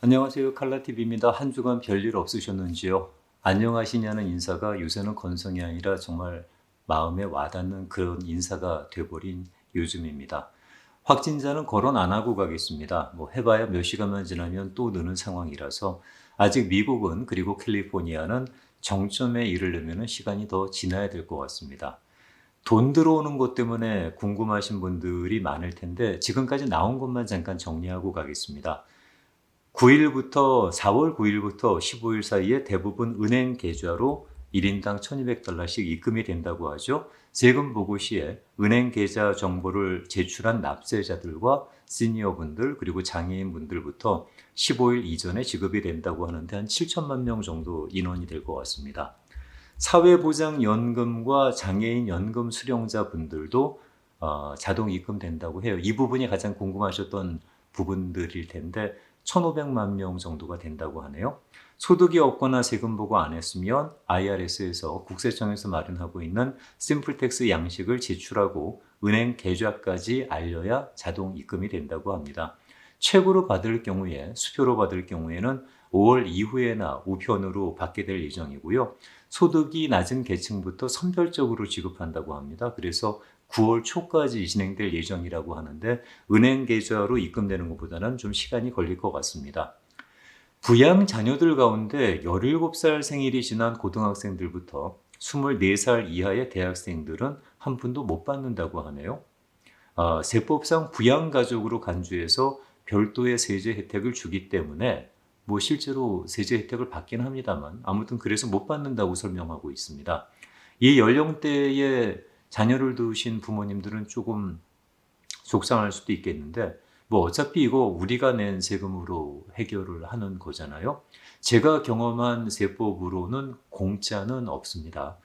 안녕하세요. 칼라TV입니다. 한 주간 별일 없으셨는지요? 안녕하시냐는 인사가 요새는 건성이 아니라 정말 마음에 와닿는 그런 인사가 돼버린 요즘입니다. 확진자는 거론 안 하고 가겠습니다. 뭐 해봐야 몇 시간만 지나면 또 느는 상황이라서 아직 미국은 그리고 캘리포니아는 정점에 이르려면 시간이 더 지나야 될 것 같습니다. 돈 들어오는 것 때문에 궁금하신 분들이 많을 텐데 지금까지 나온 것만 잠깐 정리하고 가겠습니다. 9일부터 4월 9일부터 15일 사이에 대부분 은행 계좌로 1인당 1200달러씩 입금이 된다고 하죠. 세금 보고 시에 은행 계좌 정보를 제출한 납세자들과 시니어분들 그리고 장애인분들부터 15일 이전에 지급이 된다고 하는데 한 7천만 명 정도 인원이 될 것 같습니다. 사회보장연금과 장애인 연금 수령자분들도 어, 자동 입금된다고 해요. 이 부분이 가장 궁금하셨던 부분들일 텐데 1,500만 명 정도가 된다고 하네요. 소득이 없거나 세금 보고 안 했으면 IRS에서 국세청에서 마련하고 있는 심플텍스 양식을 제출하고 은행 계좌까지 알려야 자동 입금이 된다고 합니다. 최고로 받을 경우에 수표로 받을 경우에는 5월 이후에나 우편으로 받게 될 예정이고요. 소득이 낮은 계층부터 선별적으로 지급한다고 합니다. 그래서 9월 초까지 진행될 예정이라고 하는데 은행 계좌로 입금되는 것보다는 좀 시간이 걸릴 것 같습니다. 부양 자녀들 가운데 17살 생일이 지난 고등학생들부터 24살 이하의 대학생들은 한 푼도 못 받는다고 하네요. 아, 세법상 부양 가족으로 간주해서 별도의 세제 혜택을 주기 때문에 뭐 실제로 세제 혜택을 받긴 합니다만 아무튼 그래서 못 받는다고 설명하고 있습니다. 이 연령대의 자녀를 두신 부모님들은 조금 속상할 수도 있겠는데 뭐 어차피 이거 우리가 낸 세금으로 해결을 하는 거잖아요. 제가 경험한 세법으로는 공짜는 없습니다.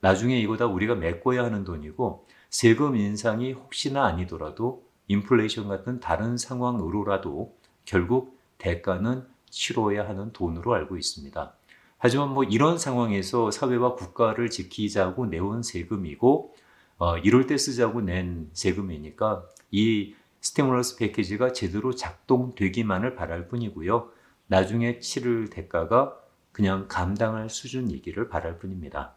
나중에 이거 다 우리가 메꿔야 하는 돈이고 세금 인상이 혹시나 아니더라도 인플레이션 같은 다른 상황으로라도 결국 대가는 치러야 하는 돈으로 알고 있습니다. 하지만 뭐 이런 상황에서 사회와 국가를 지키자고 내온 세금이고 어, 이럴 때 쓰자고 낸 세금이니까 이 스티뮬러스 패키지가 제대로 작동되기만을 바랄 뿐이고요. 나중에 치를 대가가 그냥 감당할 수준이기를 바랄 뿐입니다.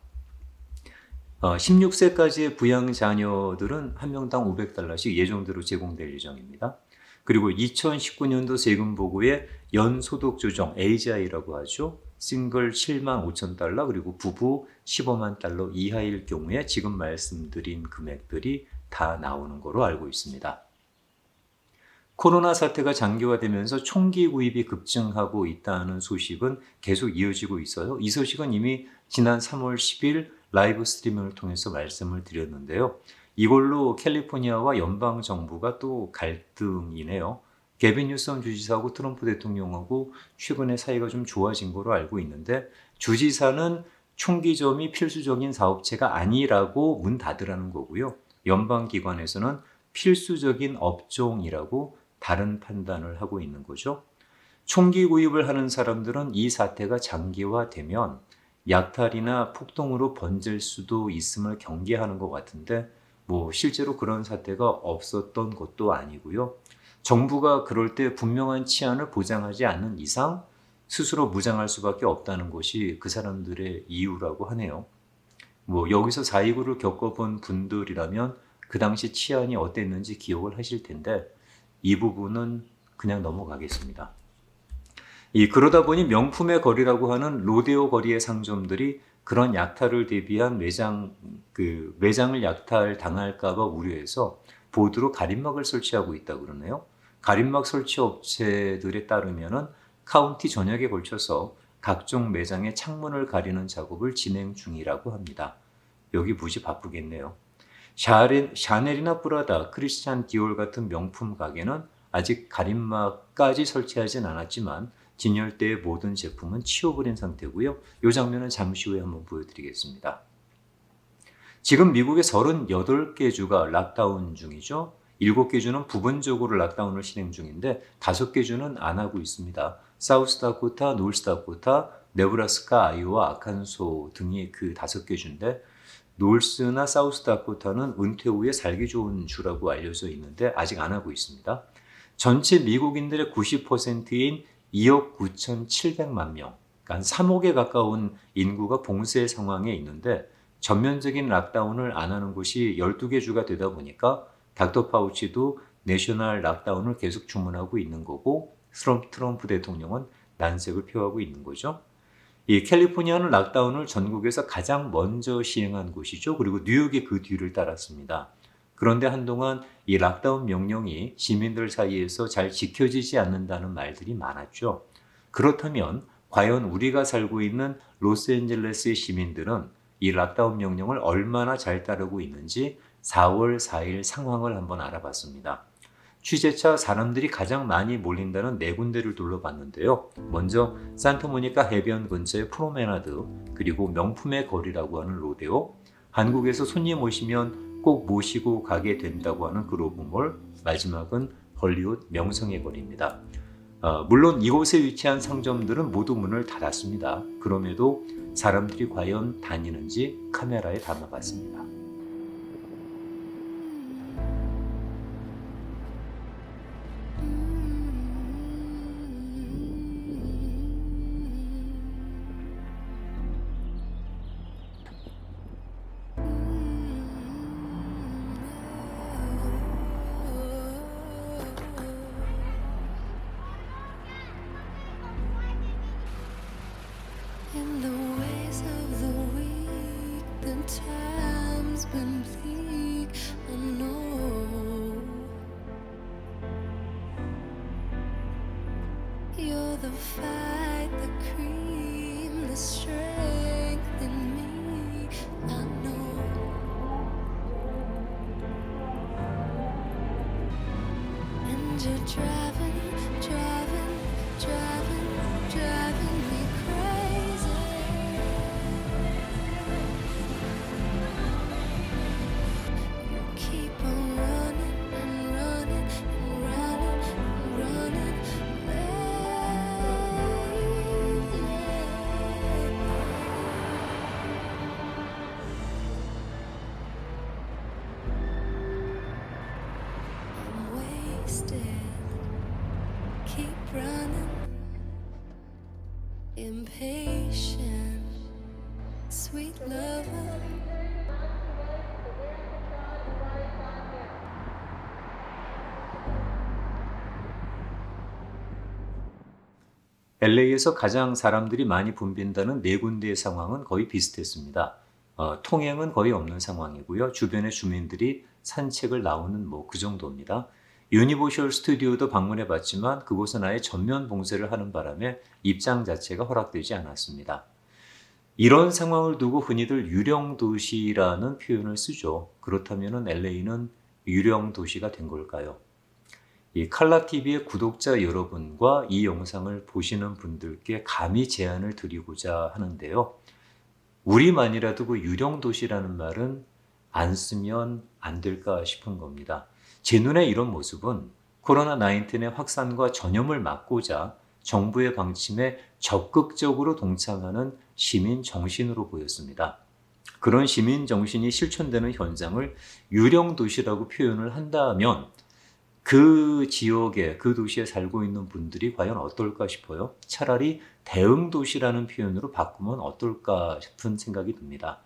어, 16세까지의 부양 자녀들은 한 명당 500달러씩 예정대로 제공될 예정입니다. 그리고 2019년도 세금 보고에 연소득 조정 AGI라고 하죠. 싱글 7만 5천 달러 그리고 부부 15만 달러 이하일 경우에 지금 말씀드린 금액들이 다 나오는 거로 알고 있습니다. 코로나 사태가 장기화되면서 총기 구입이 급증하고 있다는 소식은 계속 이어지고 있어요. 이 소식은 이미 지난 3월 10일 라이브 스트리밍을 통해서 말씀을 드렸는데요. 이걸로 캘리포니아와 연방 정부가 또 갈등이네요. 개빈 뉴섬 주지사하고 트럼프 대통령하고 최근에 사이가 좀 좋아진 거로 알고 있는데 주지사는 총기점이 필수적인 사업체가 아니라고 문 닫으라는 거고요. 연방 기관에서는 필수적인 업종이라고 다른 판단을 하고 있는 거죠. 총기 구입을 하는 사람들은 이 사태가 장기화되면 약탈이나 폭동으로 번질 수도 있음을 경계하는 것 같은데 뭐 실제로 그런 사태가 없었던 것도 아니고요. 정부가 그럴 때 분명한 치안을 보장하지 않는 이상 스스로 무장할 수밖에 없다는 것이 그 사람들의 이유라고 하네요. 뭐 여기서 4.29를 겪어본 분들이라면 그 당시 치안이 어땠는지 기억을 하실 텐데 이 부분은 그냥 넘어가겠습니다. 이 그러다 보니 명품의 거리라고 하는 로데오 거리의 상점들이 그런 약탈을 대비한 매장 그 매장을 약탈 당할까봐 우려해서 보드로 가림막을 설치하고 있다 그러네요. 가림막 설치 업체들에 따르면은 카운티 전역에 걸쳐서 각종 매장의 창문을 가리는 작업을 진행 중이라고 합니다. 여기 무지 바쁘겠네요. 샤넬, 샤넬이나 프라다, 크리스찬 디올 같은 명품 가게는 아직 가림막까지 설치하진 않았지만 진열대의 모든 제품은 치워버린 상태고요. 이 장면은 잠시 후에 한번 보여드리겠습니다. 지금 미국의 38개 주가 락다운 중이죠. 7개 주는 부분적으로 락다운을 진행 중인데 5개 주는 안 하고 있습니다. 사우스다코타, 노스다코타, 네브라스카, 아이오와 아칸소 등이 그 5개 주인데 노스나 사우스다코타는 은퇴 후에 살기 좋은 주라고 알려져 있는데 아직 안 하고 있습니다. 전체 미국인들의 90%인 2억 9,700만 명, 그러니까 한 3억에 가까운 인구가 봉쇄 상황에 있는데 전면적인 락다운을 안 하는 곳이 12개 주가 되다 보니까 닥터 파우치도 내셔널 락다운을 계속 주문하고 있는 거고 트럼프, 대통령은 난색을 표하고 있는 거죠. 이 캘리포니아는 락다운을 전국에서 가장 먼저 시행한 곳이죠. 그리고 뉴욕이 그 뒤를 따랐습니다. 그런데 한동안 이 락다운 명령이 시민들 사이에서 잘 지켜지지 않는다는 말들이 많았죠. 그렇다면 과연 우리가 살고 있는 로스앤젤레스의 시민들은 이 락다운 명령을 얼마나 잘 따르고 있는지 4월 4일 상황을 한번 알아봤습니다. 취재차 사람들이 가장 많이 몰린다는 네 군데를 둘러봤는데요. 먼저 산타모니카 해변 근처의 프로메나드 그리고 명품의 거리라고 하는 로데오 한국에서 손님 오시면 꼭 모시고 가게 된다고 하는 그로브몰 마지막은 헐리우드 명성의 거리입니다. 어, 물론 이곳에 위치한 상점들은 모두 문을 닫았습니다. 그럼에도 사람들이 과연 다니는지 카메라에 담아봤습니다. Fight, the cream, the strength in me. I know. And you're LA에서 가장 사람들이 많이 붐빈다는 네 군데의 상황은 거의 비슷했습니다. 어, 통행은 거의 없는 상황이고요. 주변의 주민들이 산책을 나오는 뭐 그 정도입니다. 유니버셜 스튜디오도 방문해 봤지만 그곳은 아예 전면 봉쇄를 하는 바람에 입장 자체가 허락되지 않았습니다. 이런 상황을 두고 흔히들 유령 도시라는 표현을 쓰죠. 그렇다면 LA는 유령 도시가 된 걸까요? 이 칼라 TV의 구독자 여러분과 이 영상을 보시는 분들께 감히 제안을 드리고자 하는데요. 우리만이라도 그 유령 도시라는 말은 안 쓰면 안 될까 싶은 겁니다. 제 눈에 이런 모습은 코로나 19의 확산과 전염을 막고자 정부의 방침에 적극적으로 동참하는 시민 정신으로 보였습니다. 그런 시민 정신이 실천되는 현장을 유령 도시라고 표현을 한다면 그 지역에 그 도시에 살고 있는 분들이 과연 어떨까 싶어요. 차라리 대응 도시라는 표현으로 바꾸면 어떨까 싶은 생각이 듭니다.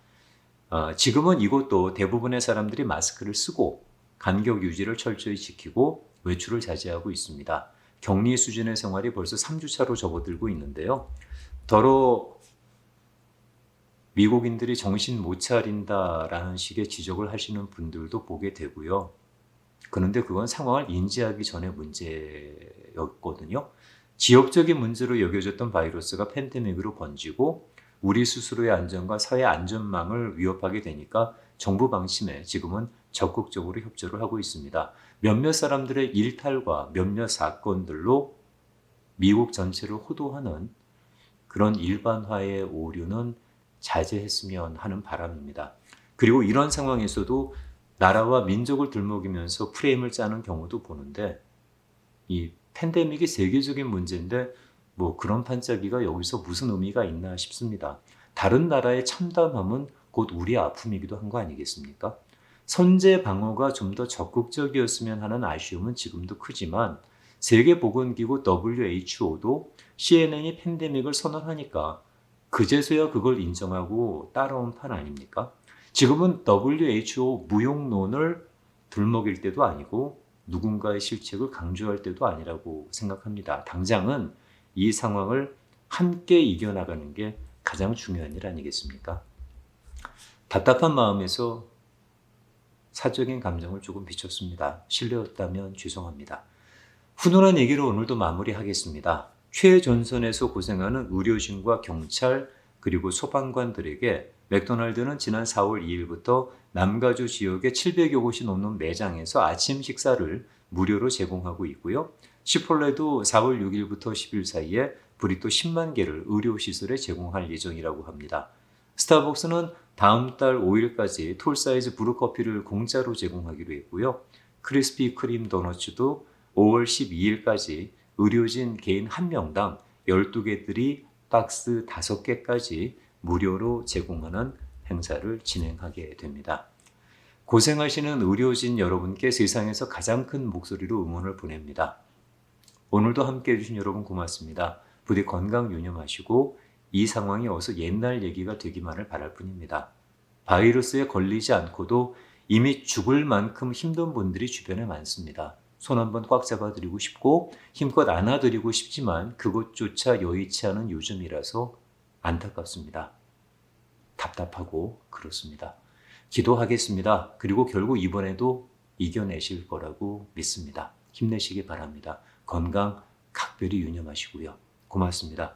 어, 지금은 이곳도 대부분의 사람들이 마스크를 쓰고 간격 유지를 철저히 지키고 외출을 자제하고 있습니다. 격리 수준의 생활이 벌써 3주차로 접어들고 있는데요. 더러 미국인들이 정신 못 차린다라는 식의 지적을 하시는 분들도 보게 되고요. 그런데 그건 상황을 인지하기 전의 문제였거든요. 지역적인 문제로 여겨졌던 바이러스가 팬데믹으로 번지고 우리 스스로의 안전과 사회 안전망을 위협하게 되니까 정부 방침에 지금은 적극적으로 협조를 하고 있습니다. 몇몇 사람들의 일탈과 몇몇 사건들로 미국 전체를 호도하는 그런 일반화의 오류는 자제했으면 하는 바람입니다. 그리고 이런 상황에서도 나라와 민족을 들먹이면서 프레임을 짜는 경우도 보는데 이 팬데믹이 세계적인 문제인데 뭐 그런 반짝이가 여기서 무슨 의미가 있나 싶습니다. 다른 나라의 참담함은 곧 우리 아픔이기도 한 거 아니겠습니까? 선제 방어가 좀 더 적극적이었으면 하는 아쉬움은 지금도 크지만 세계보건기구 WHO도 CNN이 팬데믹을 선언하니까 그제서야 그걸 인정하고 따라온 판 아닙니까? 지금은 WHO 무용론을 들먹일 때도 아니고 누군가의 실책을 강조할 때도 아니라고 생각합니다. 당장은 이 상황을 함께 이겨나가는 게 가장 중요한 일 아니겠습니까? 답답한 마음에서 사적인 감정을 조금 비췄습니다. 실례였다면 죄송합니다. 훈훈한 얘기로 오늘도 마무리하겠습니다. 최전선에서 고생하는 의료진과 경찰 그리고 소방관들에게 맥도날드는 지난 4월 2일부터 남가주 지역의 700여 곳이 넘는 매장에서 아침 식사를 무료로 제공하고 있고요. 치폴레도 4월 6일부터 10일 사이에 브리또 10만 개를 의료시설에 제공할 예정이라고 합니다. 스타벅스는 다음 달 5일까지 톨 사이즈 브루커피를 공짜로 제공하기로 했고요. 크리스피 크림 도너츠도 5월 12일까지 의료진 개인 한 명당 12개들이 박스 5개까지 무료로 제공하는 행사를 진행하게 됩니다. 고생하시는 의료진 여러분께 세상에서 가장 큰 목소리로 응원을 보냅니다. 오늘도 함께 해주신 여러분 고맙습니다. 부디 건강 유념하시고 이 상황이 어서 옛날 얘기가 되기만을 바랄 뿐입니다. 바이러스에 걸리지 않고도 이미 죽을 만큼 힘든 분들이 주변에 많습니다. 손 한번 꽉 잡아드리고 싶고 힘껏 안아드리고 싶지만 그것조차 여의치 않은 요즘이라서 안타깝습니다. 답답하고 그렇습니다. 기도하겠습니다. 그리고 결국 이번에도 이겨내실 거라고 믿습니다. 힘내시기 바랍니다. 건강 각별히 유념하시고요. 고맙습니다.